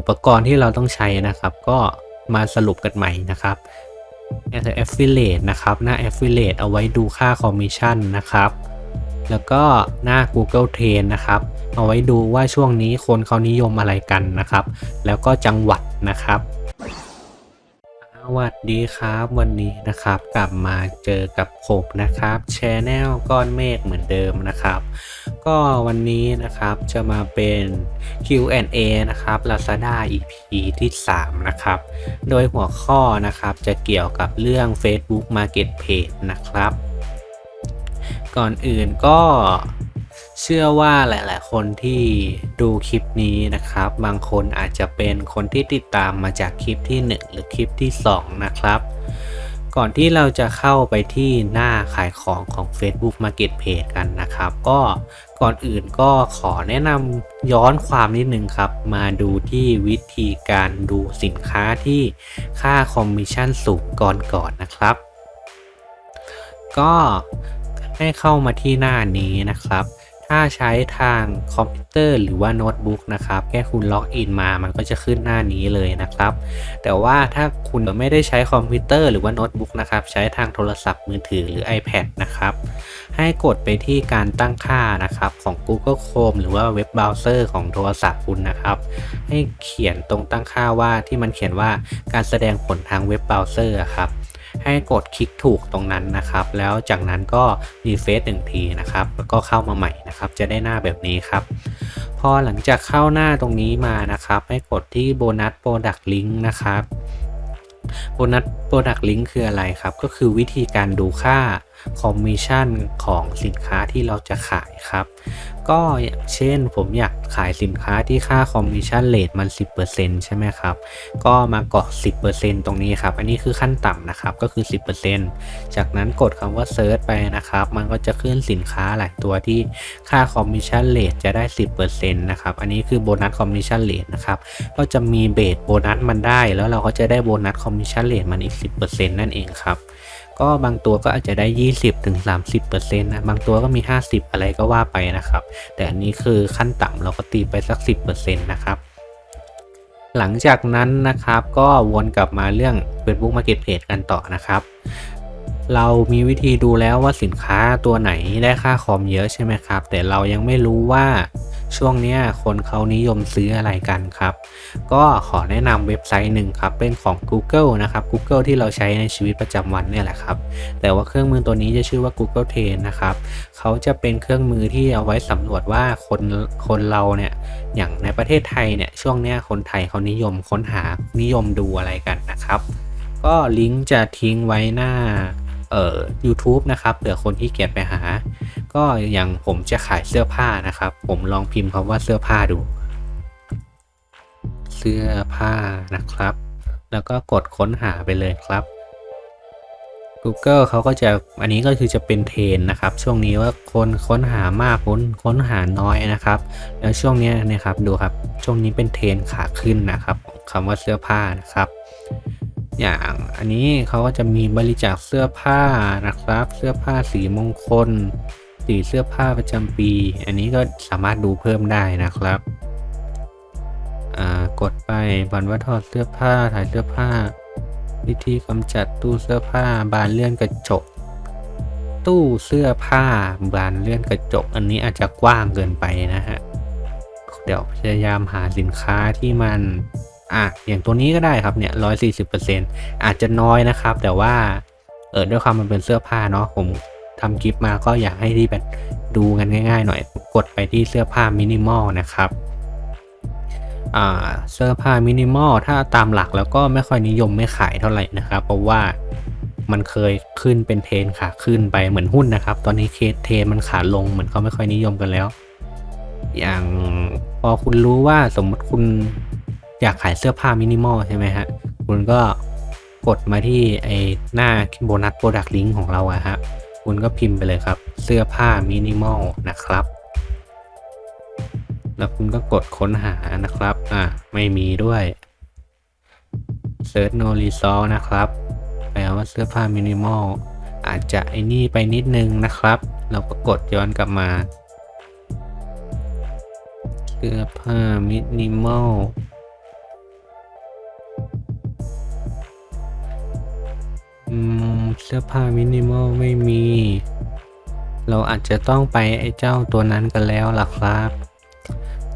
อุปกรณ์ที่เราต้องใช้นะครับ ก็มาสรุปกันใหม่นะครับ affiliate นะครับ หน้า affiliate เอาไว้ดูค่าคอมมิชชั่นนะครับ แล้วก็หน้า Google Trend นะครับ เอาไว้ดูว่าช่วงนี้คนเขานิยมอะไรกันนะครับ แล้วก็จังหวัดนะครับ วัสดีครับวันนี้นะครับกลับมาเจอกับผมนะครับชแนลก้อนเมฆเหมือนเดิมนะครับ ก็วันนี้นะครับจะมาเป็น Q&A นะครับ Lazada EP ที่ 3 นะครับ โดยหัวข้อนะครับจะเกี่ยวกับเรื่อง Facebook Marketplace นะครับ ก่อนอื่นก็ เชื่อว่าหลาย ๆ คนที่ดูคลิปนี้นะครับ บางคนอาจจะเป็นคนที่ติดตามมาจากคลิปที่ 1 หรือคลิปที่ 2 นะครับ ก่อนที่เราจะเข้าไปที่หน้าขายของของ Facebook Marketplace กันนะครับ ก็ก่อนอื่นก็ขอแนะนำย้อนความนิดนึงครับ มาดูที่วิธีการดูสินค้าที่ค่าคอมมิชชั่นสูงก่อนก่อนนะครับ ก็ให้เข้ามาที่หน้านี้นะครับ ถ้าใช้ทางคอมพิวเตอร์หรือว่าโน้ตบุ๊กนะครับแค่คุณล็อกอินมามันก็จะขึ้นหน้านี้เลยนะครับ แต่ว่าถ้าคุณไม่ได้ใช้คอมพิวเตอร์หรือว่าโน้ตบุ๊กนะครับ ใช้ทางโทรศัพท์มือถือหรือ iPad นะครับ ให้กดไปที่การตั้งค่านะครับของ Google Chrome หรือว่าเว็บเบราว์เซอร์ของโทรศัพท์คุณนะครับ ให้เขียนตรงตั้งค่าว่าที่มันเขียนว่าการแสดงผลทางเว็บเบราว์เซอร์ครับ ให้กดคลิกถูกตรงนั้นนะครับ แล้วจากนั้นก็รีเฟซหนึ่งทีนะครับ แล้วก็เข้ามาใหม่นะครับ จะได้หน้าแบบนี้ครับ พอหลังจากเข้าหน้าตรงนี้มานะครับ ให้กดที่โบนัสโปรดักต์ลิงก์นะครับโบนัสโปรดักต์ลิงก์คืออะไรครับ ก็คือวิธีการดูค่า คอมมิชชั่นของสินค้าที่เราจะขายครับ ก็อย่างเช่นผมอยากขายสินค้าที่ค่าคอมมิชชั่นเลทมัน 10%ใช่ไหมครับ ก็มาเกาะ 10%ตรงนี้ครับ อันนี้คือขั้นต่ำนะครับก็คือ 10%จากนั้นกดคำว่า Search ไปนะครับ มันก็จะขึ้นสินค้าหลายตัวที่ค่าคอมมิชชั่นเลทจะได้ 10%นะครับ อันนี้คือโบนัสคอมมิชชั่นเลทนะครับ ก็จะมีเบสโบนัสมันได้ แล้วเราก็จะได้โบนัสคอมมิชชั่นเลทมันอีก 10%นั่นเองครับ ก็บางตัวก็อาจจะได้ 20ถึง30%นะบางตัวก็มี 50 อะไรก็ว่าไปนะครับ แต่อันนี้คือขั้นต่ำเราก็ตีไปสัก 10%นะครับหลังจากนั้นนะครับก็วนกลับมาเรื่อง Facebook Marketplace กันต่อนะครับ เรามีวิธีดูแล้วว่าสินค้าตัวไหนได้ค่าคอมเยอะใช่ไหมครับ แต่เรายังไม่รู้ว่า ช่วงนี้คนเขานิยมซื้ออะไรกันครับ ก็ขอแนะนำเว็บไซต์หนึ่งครับ เป็นของ Google นะครับ Google ที่เราใช้ในชีวิตประจำวันเนี่ยแหละครับ แต่ว่าเครื่องมือตัวนี้จะชื่อว่า Google Trend นะครับเขาจะเป็นเครื่องมือที่เอาไว้สำรวจว่าคนคนเราเนี่ยอย่างในประเทศไทยเนี่ยช่วงนี้คนไทยเขานิยมค้นหานิยมดูอะไรกันนะครับ ก็ลิงก์จะทิ้งไว้หน้าเอ่อ u t u b e นะครับเผื่อคนที่เกียจไปหา ก็อย่างผมจะขายเสื้อผ้านะครับ ผมลองพิมพ์คำว่าเสื้อผ้าดู เสื้อผ้านะครับ แล้วก็กดค้นหาไปเลยครับ Google เขาก็จะอันนี้ก็คือจะเป็นเทรนนะครับ ช่วงนี้ว่าคนค้นหามากค้นค้นหาน้อยนะครับ แล้วช่วงนี้นะครับดูครับช่วงนี้เป็นเทรนขาขึ้นนะครับของคำว่าเสื้อผ้านะครับ อย่างอันนี้เขาก็จะมีบริจาคเสื้อผ้านะครับ เสื้อผ้าสีมงคล สีเสื้อผ้าประจำปี อันนี้ก็สามารถดูเพิ่มได้นะครับอ่ากดไปบันว่าถอดเสื้อผ้าถ่ายเสื้อผ้า วิธีกำจัดตู้เสื้อผ้า บานเลื่อนกระจก ตู้เสื้อผ้า บานเลื่อนกระจก อันนี้อาจจะกว้างเกินไปนะฮะ เดี๋ยวพยายามหาสินค้าที่มันอะอย่างตัวนี้ก็ได้ครับเนี่ยร้อยสี่สิบเปอร์เซ็นต์อาจจะน้อยนะครับ แต่ว่าเออด้วยความมันเป็นเสื้อผ้าเนาะผม ทำคลิปมาก็อยากให้ที่แบบดูกันง่ายๆหน่อยกดไปที่เสื้อผ้ามินิมอลนะครับเสื้อผ้ามินิมอลถ้าตามหลักแล้วก็ไม่ค่อยนิยมไม่ขายเท่าไหร่นะครับ เพราะว่ามันเคยขึ้นเป็นเทรนขาขึ้นไปเหมือนหุ้นนะครับ ตอนนี้เคสเทรนมันขาลงเหมือนเขาไม่ค่อยนิยมกันแล้ว อย่างพอคุณรู้ว่าสมมติคุณอยากขายเสื้อผ้ามินิมอลใช่ไหมฮะคุณก็กดมาที่ไอหน้าโบนัสโปรดักต์ลิงก์ของเราอะฮะ คุณก็พิมพ์ไปเลยครับ เสื้อผ้ามินิมอลนะครับ แล้วคุณก็กดค้นหานะครับ อะ ไม่มีด้วย Search no result นะครับ แปลว่าเสื้อผ้ามินิมอลอาจจะไอ้นี่ไปนิดนึงนะครับ เราก็กดย้อนกลับมา เสื้อผ้ามินิมอล เสื้อผ้ามินิมอลไม่มี เราอาจจะต้องไปไอ้เจ้าตัวนั้นกันแล้วล่ะครับ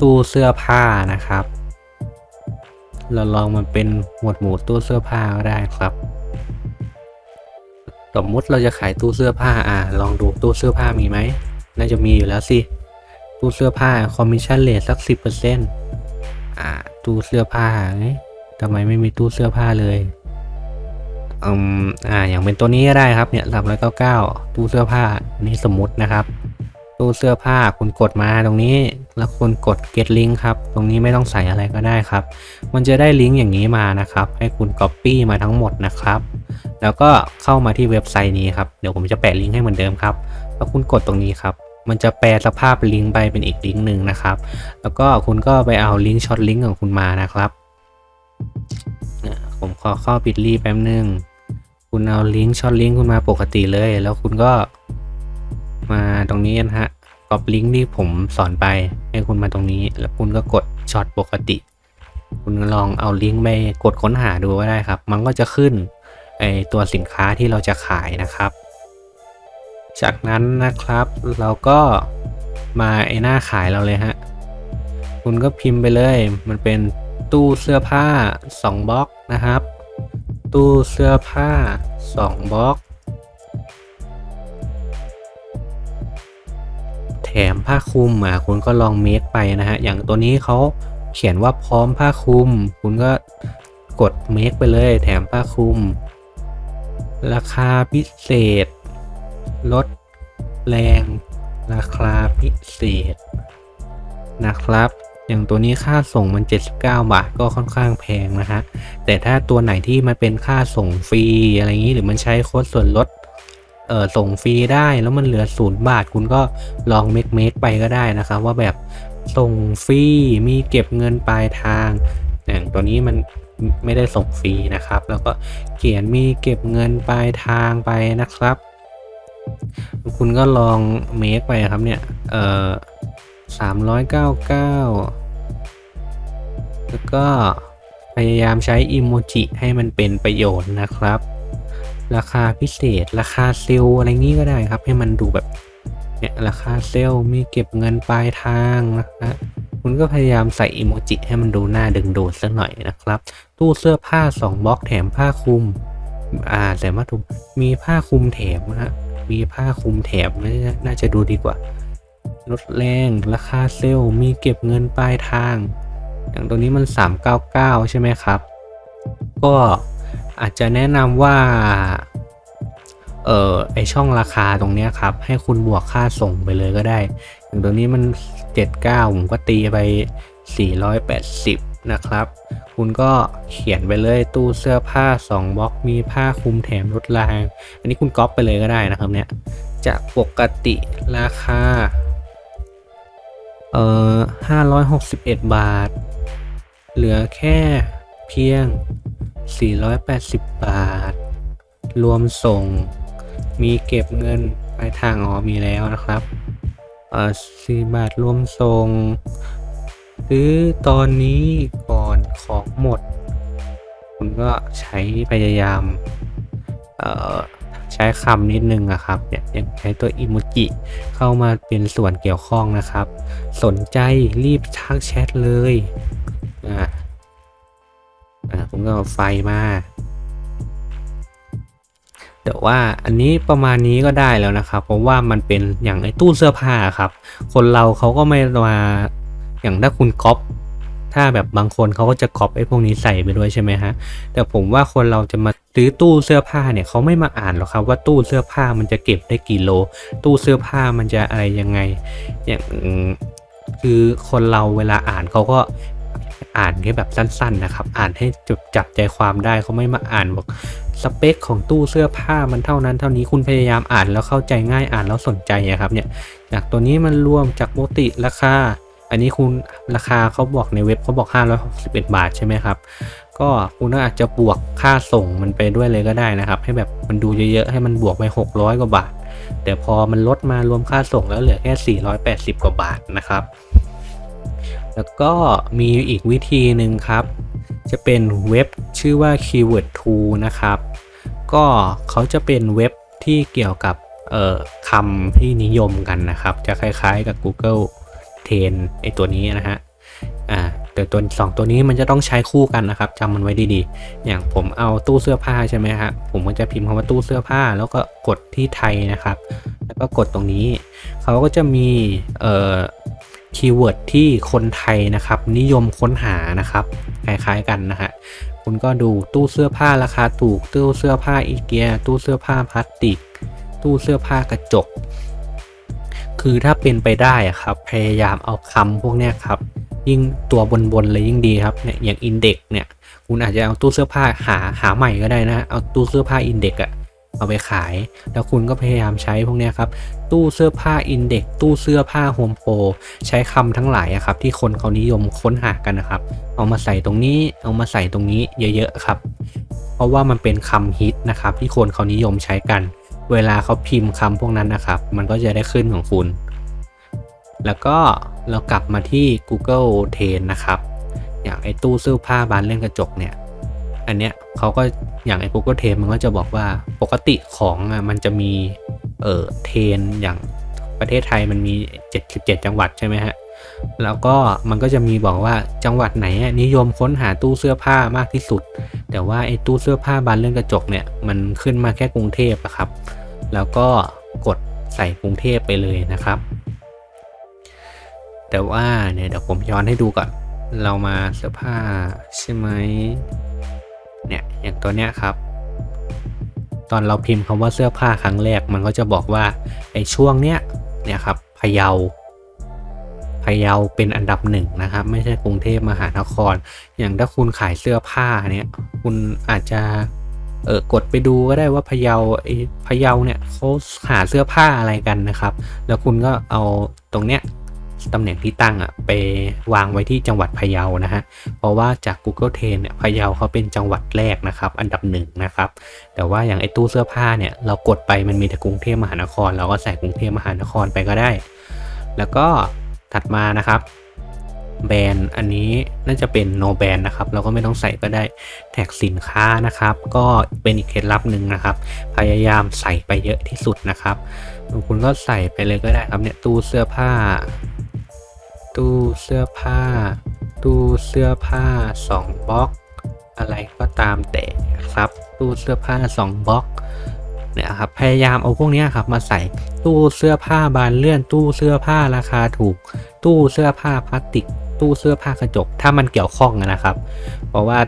ตู้เสื้อผ้านะครับ เราลองมันเป็นหมวดหมู่ตู้เสื้อผ้าก็ได้ครับ สมมติเราจะขายตู้เสื้อผ้าอ่าลองดูตู้เสื้อผ้ามีไหมน่าจะมีอยู่แล้วสิ ตู้เสื้อผ้าคอมมิชชั่นเลทสักสิบเปอร์เซ็นต์อ่า ตู้เสื้อผ้าทำไมไม่มีตู้เสื้อผ้าเลย อืมอ่าอย่างเป็นตัวนี้ก็ได้ครับเนี่ยสามร้อยเก้าเก้าตู้เสื้อผ้านนี้สมมุตินะครับตู้เสื้อผ้าคุณกดมาตรงนี้แล้วคุณกด get link ครับ ตรงนี้ไม่ต้องใส่อะไรก็ได้ครับ มันจะได้ลิงก์อย่างนี้มานะครับ ให้คุณ copy มาทั้งหมดนะครับ แล้วก็เข้ามาที่เว็บไซต์นี้ครับ เดี๋ยวผมจะแปะลิงก์ให้เหมือนเดิมครับแล้วคุณกดตรงนี้ครับ มันจะแปลสภาพลิงก์ไปเป็นอีกลิงก์หนึ่งนะครับ แล้วก็คุณก็ไปเอาลิงก์ช็อตลิงก์ของคุณมานะครับ ผมขอเข้าปิดรีแป๊บนึง คุณเอาลิงก์ช็อตลิงก์คุณมาปกติเลย แล้วคุณก็มาตรงนี้นะฮะกรอบลิงก์ที่ผมสอนไปให้คุณมาตรงนี้ แล้วคุณก็กดช็อตปกติ คุณลองเอาลิงก์ไปกดค้นหาดูก็ได้ครับ มันก็จะขึ้นไอตัวสินค้าที่เราจะขายนะครับ จากนั้นนะครับเราก็มาไอหน้าขายเราเลยฮะคุณก็พิมพ์ไปเลย มันเป็นตู้เสื้อผ้า 2บล็อกนะครับ ตู้เสื้อผ้า 2 บล็อก แถมผ้าคลุมอะคุณก็ลองเมคไปนะฮะ อย่างตัวนี้เขาเขียนว่าพร้อมผ้าคลุม คุณก็กดเมคไปเลย แถมผ้าคลุม ราคาพิเศษ ลดแรง ราคาพิเศษนะครับ อย่างตัวนี้ค่าส่งมัน 79 บาทก็ค่อนข้างแพงนะฮะ แต่ถ้าตัวไหนที่มันเป็นค่าส่งฟรีอะไรอย่างนี้หรือมันใช้โค้ดส่วนลดเออส่งฟรีได้แล้วมันเหลือศูนย์บาท คุณก็ลองเมคเมคไปก็ได้นะครับ ว่าแบบส่งฟรีมีเก็บเงินปลายทางอย่างตัวนี้มันไม่ได้ส่งฟรีนะครับ แล้วก็เขียนมีเก็บเงินปลายทางไปนะครับ คุณก็ลองเมคไปครับเนี่ยเออ สามร้อยเก้าเก้าแล้วก็พยายามใช้อิโมจิให้มันเป็นประโยชน์นะครับ ราคาพิเศษ ราคาเซลอะไรงี้ก็ได้ครับ ให้มันดูแบบเนี่ยราคาเซลมีเก็บเงินปลายทางนะครับคุณก็พยายามใส่อิโมจิให้มันดูน่าดึงดูดสักหน่อยนะครับ ตู้เสื้อผ้า 2บล็อกแถมผ้าคลุมอ่าแต่มาถูกมีผ้าคลุมแถมนะฮะมีผ้าคลุมแถมน่าน่าจะดูดีกว่า ลดแรง ราคาเซลล์มีเก็บเงินปลายทาง อย่างตัวนี้มัน 399 ใช่ไหมครับ ก็อาจจะแนะนำว่า เออไอช่องราคาตรงเนี้ยครับ ให้คุณบวกค่าส่งไปเลยก็ได้ อย่างตัวนี้มัน 79 ผมก็ตีไป 480 นะครับ คุณก็เขียนไปเลยตู้เสื้อผ้า 2บล็อกมีผ้าคลุมแถมลดแรงอันนี้คุณก๊อปไปเลยก็ได้นะครับเนี่ย จากปกติราคา เอ่อ561 บาท เหลือแค่เพียง 480 บาท รวมส่ง มีเก็บเงินปลายทางอ๋อมีแล้วนะครับ เอ่อสี่บาทรวมส่ง ซื้อตอนนี้ก่อนของหมดคุณก็ใช้พยายาม เอ่อ ใช้คำนิดนึงอะครับเนี่ยยังใช้ตัวอิโมจิเข้ามาเป็นส่วนเกี่ยวข้องนะครับ สนใจรีบทักแชทเลยอ่าอ่าผมก็ไฟมาแต่ว่าอันนี้ประมาณนี้ก็ได้แล้วนะครับ เพราะว่ามันเป็นอย่างไอ้ตู้เสื้อผ้าครับ คนเราเขาก็ไม่มาอย่างถ้าคุณก๊อป ถ้าแบบบางคนเขาก็จะกอปไอ้พวกนี้ใส่ไปด้วยใช่ไหมฮะ แต่ผมว่าคนเราจะมาซื้อตู้เสื้อผ้าเนี่ยเขาไม่มาอ่านหรอกครับว่าตู้เสื้อผ้ามันจะเก็บได้กี่โล ตู้เสื้อผ้ามันจะอะไรยังไง อย่างคือคนเราเวลาอ่านเขาก็อ่านแค่แบบสั้นๆนะครับ อ่านให้จับจับใจความได้เขาไม่มาอ่านบอกสเปคของตู้เสื้อผ้ามันเท่านั้นเท่านี้คุณพยายามอ่านแล้วเข้าใจง่ายอ่านแล้วสนใจอะครับเนี่ยจากตัวนี้มันรวมจากปกติราคา อันนี้คุณราคาเขาบอกในเว็บเขาบอก 561 บาทใช่ไหมครับ ก็คุณอาจจะบวกค่าส่งมันไปด้วยเลยก็ได้นะครับ ให้แบบมันดูเยอะๆให้มันบวกไป 600 กว่าบาท แต่พอมันลดมารวมค่าส่งแล้วเหลือแค่ 480 กว่าบาทนะครับ แล้วก็มีอีกวิธีหนึ่งครับ จะเป็นเว็บชื่อว่า keyword tool นะครับ ก็เขาจะเป็นเว็บที่เกี่ยวกับคำที่นิยมกันนะครับ จะคล้ายๆกับ Google Trend ไอตัวนี้นะฮะอ่าแต่ตัวสองตัวนี้มันจะต้องใช้คู่กันนะครับจำมันไว้ดีๆ อย่างผมเอาตู้เสื้อผ้าใช่ไหมครับผมก็จะพิมพ์คำว่าตู้เสื้อผ้า แล้วก็กดที่ไทยนะครับ แล้วก็กดตรงนี้เขาก็จะมีเอ่อคีย์เวิร์ดที่คนไทยนะครับ นิยมค้นหานะครับคล้ายๆกันนะฮะคุณก็ดูตู้เสื้อผ้าราคาถูกตู้เสื้อผ้าอีเกียตู้เสื้อผ้าพลาสติก ตู้เสื้อผ้ากระจก คือถ้าเป็นไปได้ครับ พยายามเอาคำพวกเนี้ยครับ ยิ่งตัวบนๆเลยยิ่งดีครับเนี่ยอย่างอินเด็กเนี่ยคุณอาจจะเอาตู้เสื้อผ้าหาหาใหม่ก็ได้นะ เอาตู้เสื้อผ้าอินเด็กอะเอาไปขาย แล้วคุณก็พยายามใช้พวกนี้ครับ ตู้เสื้อผ้าอินเด็กตู้เสื้อผ้าโฮมโปรใช้คำทั้งหลายครับ ที่คนเขานิยมค้นหากันนะครับ เอามาใส่ตรงนี้ เอามาใส่ตรงนี้เยอะๆครับ เพราะว่ามันเป็นคำฮิตนะครับ ที่คนเขานิยมใช้กัน เวลาเขาพิมพ์คำพวกนั้นนะครับ มันก็จะได้ขึ้นของคุณ แล้วก็เรากลับมาที่ Google Trend นะครับ อย่างไอ้ตู้เสื้อผ้าบานเลื่อนกระจกเนี่ย อันเนี้ยเขาก็อย่างไอ้ Google Trend มันก็จะบอกว่าปกติของอะมันจะมีเอ่อเทรนอย่างประเทศไทยมันมี 77 จังหวัดใช่ไหมฮะ แล้วก็มันก็จะมีบอกว่าจังหวัดไหนนิยมค้นหาตู้เสื้อผ้ามากที่สุด แต่ว่าไอ้ตู้เสื้อผ้าบานเลื่อนกระจกเนี่ยมันขึ้นมาแค่กรุงเทพอะครับ แล้วก็กดใส่กรุงเทพไปเลยนะครับ แต่ว่าเนี่ยเดี๋ยวผมย้อนให้ดูก่อน เรามาเสื้อผ้าใช่ไหมเนี่ยอย่างตัวเนี้ยครับ ตอนเราพิมพ์คำว่าเสื้อผ้าครั้งแรกมันก็จะบอกว่าไอ้ช่วงเนี้ยเนี่ยครับพะเยา พะเยาเป็นอันดับหนึ่งนะครับ ไม่ใช่กรุงเทพมหานคร อย่างถ้าคุณขายเสื้อผ้าเนี่ยคุณอาจจะเออกดไปดูก็ได้ว่าพะเยาไอ้พะเยาเนี่ยเขาหาเสื้อผ้าอะไรกันนะครับ แล้วคุณก็เอาตรงเนี้ยตำแหน่งที่ตั้งอะไปวางไว้ที่จังหวัดพะเยานะฮะ เพราะว่าจาก Google Trend เนี่ยพะเยาเขาเป็นจังหวัดแรกนะครับ อันดับหนึ่งนะครับ แต่ว่าอย่างไอ้ตู้เสื้อผ้าเนี่ยเรากดไปมันมีแต่กรุงเทพมหานคร เราก็ใส่กรุงเทพมหานครไปก็ได้ แล้วก็ ถัดมานะครับแบรนด์อันนี้น่าจะเป็น no แบรนด์นะครับ เราก็ไม่ต้องใส่ก็ได้แท็กสินค้านะครับ ก็เป็นอีกเคล็ดลับหนึ่งนะครับ พยายามใส่ไปเยอะที่สุดนะครับคุณก็ใส่ไปเลยก็ได้ครับเนี่ยตู้เสื้อผ้า ตู้เสื้อผ้า ตู้เสื้อผ้า2บล็อก อะไรก็ตามแต่ครับ ตู้เสื้อผ้า2บล็อก เนี่ยครับพยายามเอาพวกนี้ครับมาใส่ตู้เสื้อผ้าบานเลื่อน ตู้เสื้อผ้าราคาถูก ตู้เสื้อผ้าพลาสติก ตู้เสื้อผ้ากระจก ถ้ามันเกี่ยวข้องนะครับ เพราะว่า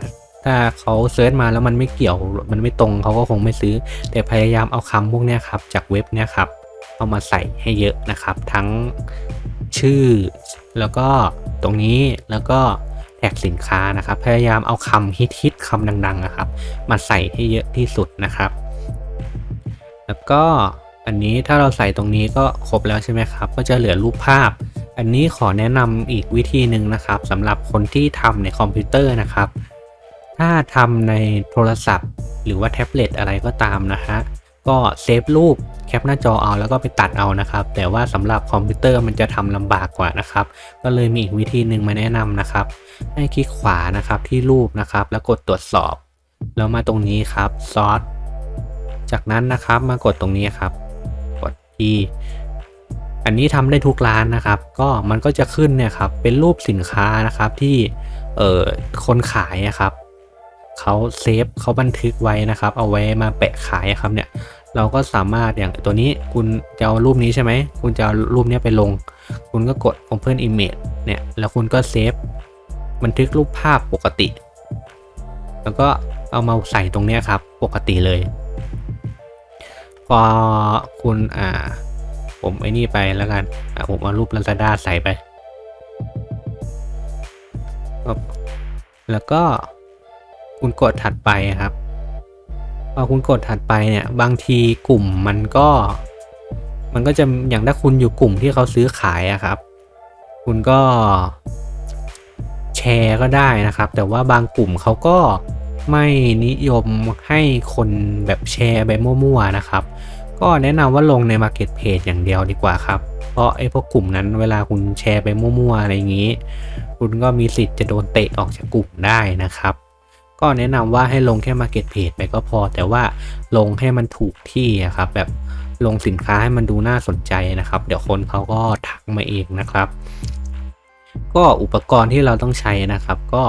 ถ้าเขาเซิร์ชมาแล้วมันไม่เกี่ยวมันไม่ตรงเขาก็คงไม่ซื้อ แต่พยายามเอาคำพวกนี้ครับจากเว็บเนี้ยครับเอามาใส่ให้เยอะนะครับ ทั้งชื่อ แล้วก็ตรงนี้แล้วก็แท็กสินค้านะครับ พยายามเอาคำฮิตๆคำดังๆนะครับ มาใส่ให้เยอะที่สุดนะครับ แล้วก็อันนี้ถ้าเราใส่ตรงนี้ก็ครบแล้วใช่ไหมครับ ก็จะเหลือรูปภาพ อันนี้ขอแนะนำอีกวิธีหนึ่งนะครับสำหรับคนที่ทำในคอมพิวเตอร์นะครับ ถ้าทำในโทรศัพท์ หรือว่าแท็บเล็ตอะไรก็ตามนะฮะก็เซฟรูปแคปหน้าจอเอาแล้วก็ไปตัดเอานะครับ แต่ว่าสำหรับคอมพิวเตอร์มันจะทำลำบากกว่านะครับ ก็เลยมีอีกวิธีหนึ่งมาแนะนำนะครับ ให้คลิกขวานะครับที่รูปนะครับ แล้วกดตรวจสอบ แล้วมาตรงนี้ครับซอส จากนั้นนะครับมากดตรงนี้ครับ กดที่อันนี้ทำได้ทุกร้านนะครับ ก็มันก็จะขึ้นเนี่ยครับเป็นรูปสินค้านะครับที่เอ่อคนขายอะครับเขาเซฟเขาบันทึกไว้นะครับ เอาไว้มาแปะขายครับเนี่ยเราก็สามารถอย่างตัวนี้คุณจะเอารูปนี้ใช่ไหมคุณจะเอารูปนี้ไปลง คุณก็กด Open Image เนี่ยแล้วคุณก็เซฟบันทึกรูปภาพปกติ แล้วก็เอามาใส่ตรงนี้ครับปกติเลย พอคุณอ่า ผมไอ้นี่ไปแล้วกันอะผมเอารูป Lazada ใส่ไปแล้วก็คุณกดถัดไปครับพอคุณกดถัดไปเนี่ย บางทีกลุ่มมันก็ มันก็จะอย่างถ้าคุณอยู่กลุ่มที่เขาซื้อขายอะครับ คุณก็แชร์ก็ได้นะครับ แต่ว่าบางกลุ่มเขาก็ ไม่นิยมให้คนแบบแชร์ไปมั่วๆนะครับ ก็แนะนำว่าลงใน Market Page อย่างเดียวดีกว่าครับ เพราะไอ้พวกกลุ่มนั้นเวลาคุณแชร์ไปมั่วๆอะไรอย่างนี้ คุณก็มีสิทธิ์จะโดนเตะออกจากกลุ่มได้นะครับ ก็แนะนำว่าให้ลงแค่ Market Page ไปก็พอ แต่ว่าลงให้มันถูกที่ครับแบบลงสินค้าให้มันดูน่าสนใจนะครับ เดี๋ยวคนเขาก็ทักมาเองนะครับ ก็อุปกรณ์ที่เราต้องใช้นะครับ ก็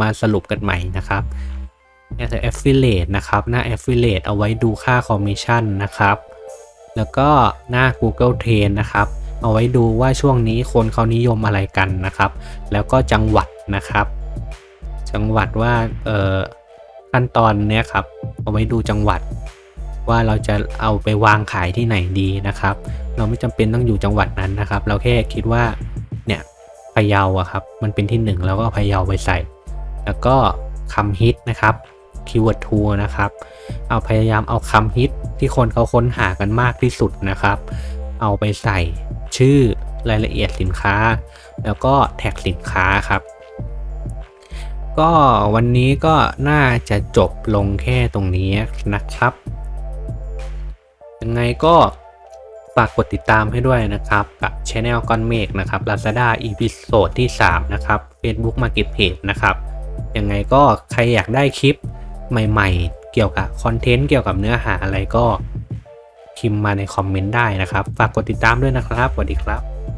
มาสรุปกันใหม่นะครับ Affiliate นะครับ หน้า Affiliate เอาไว้ดูค่าคอมมิชชั่นนะครับ แล้วก็หน้า Google Trend นะครับ เอาไว้ดูว่าช่วงนี้คนเขานิยมอะไรกันนะครับ แล้วก็จังหวัดนะครับ จังหวัดว่าเอ่อขั้นตอนเนี้ยครับ เอาไว้ดูจังหวัด ว่าเราจะเอาไปวางขายที่ไหนดีนะครับ เราไม่จำเป็นต้องอยู่จังหวัดนั้นนะครับ เราแค่คิดว่าเนี่ยพะเยาอะครับ มันเป็นที่หนึ่งแล้วก็พะเยาไปใส่ แล้วก็คำฮิตนะครับ คีย์เวิร์ดทูนะครับ เอาพยายามเอาคำฮิตที่คนเขาค้นหากันมากที่สุดนะครับ เอาไปใส่ชื่อรายละเอียดสินค้า แล้วก็แท็กสินค้าครับ ก็วันนี้ก็น่าจะจบลงแค่ตรงนี้นะครับ ยังไงก็ฝากกดติดตามให้ด้วยนะครับ กับ Channel ก้อนเมฆนะครับ Lazada EP โซดที่ 3 นะครับ Facebook Marketplace นะครับ ยังไงก็ใครอยากได้คลิป ใหม่ๆ เกี่ยวกับคอนเทนต์เกี่ยวกับเนื้อหาอะไรก็พิมพ์มาในคอมเมนต์ได้นะครับ ฝากกดติดตามด้วยนะครับสวัสดีครับ